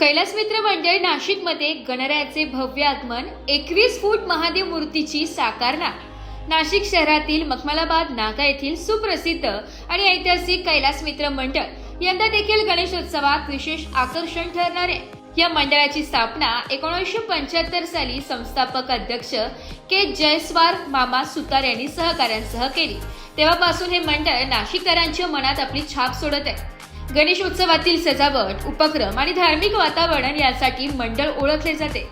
कैलास मित्र मंडळ नाशिकमध्ये गणरायाचे भव्य आगमन एकवीस फूट महादेव मूर्तीची साकारना. नाशिक शहरातील मखमलाबाद नागा येथील सुप्रसिद्ध आणि ऐतिहासिक कैलास मित्र मंडळ यंदा देखील गणेशोत्सवात विशेष आकर्षण ठरणार आहे. या मंडळाची स्थापना एकोणीसशे पंच्याहत्तर साली संस्थापक अध्यक्ष के जयस्वार मामा सुतार यांनी सहकाऱ्यांसह केली. तेव्हापासून हे मंडळ नाशिककरांच्या मनात आपली छाप सोडत आहे. गणेशोत्सवातील सजावट उपक्रम आणि धार्मिक वातावरण यासाठी मंडळ ओळखले जाते.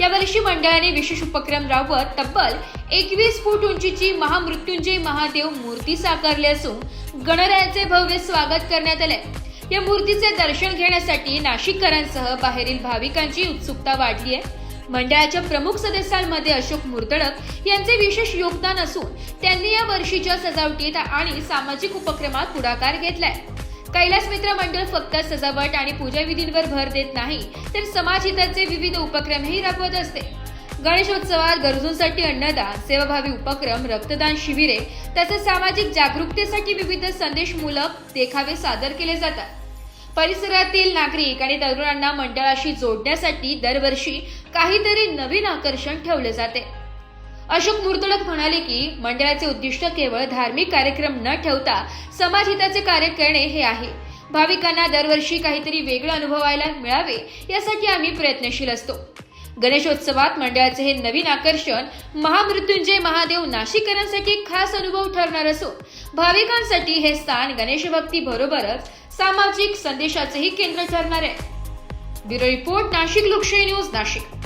यावर्षी मंडळाने विशेष उपक्रम राबवत तब्बल एकवीस फूट उंचीची महामृत्युंजय महादेव मूर्ती साकारली असून गणरायाचे भव्य स्वागत करण्यात आले या मूर्तीचे दर्शन घेण्यासाठी नाशिककरांसह बाहेरील भाविकांची उत्सुकता वाढली आहे. मंडळाच्या प्रमुख सदस्यांमध्ये अशोक मुर्तडक यांचे विशेष योगदान असून त्यांनी या वर्षीच्या सजावटीत आणि सामाजिक उपक्रमात पुढाकार घेतलाय. कैलास मित्र मंडळ फक्त सजावट आणि पूजाविधींवर भर देत नाही तर समाज हिताचे विविध उपक्रमही राबवत असते. गणेशोत्सवात गरजूंसाठी अन्नदान सेवाभावी उपक्रम रक्तदान शिबिरे तसेच सामाजिक जागरूकतेसाठी विविध संदेशमूलक देखावे सादर केले जातात. परिसरातील नागरिक आणि तरुणांना मंडळाशी जोडण्यासाठी दरवर्षी काहीतरी नवीन आकर्षण ठेवले जाते. अशोक मुर्तडक म्हणाले की मंडळाचे उद्दिष्ट केवळ धार्मिक कार्यक्रम न ठेवता समाजहिताचे कार्य करणे हे आहे. भाविकांना दरवर्षी काहीतरी वेगळं अनुभवायला मिळावे यासाठी आम्ही प्रयत्नशील असतो. गणेशोत्सवात मंडळाचे हे नवीन आकर्षण महामृत्युंजय महादेव नाशिकरांसाठी खास अनुभव ठरणार असून भाविकांसाठी हे स्थान गणेशभक्ती बरोबरच सामाजिक संदेशाचेही केंद्र ठरणार आहे. ब्युरो रिपोर्ट नाशिक लोकशाही न्यूज नाशिक.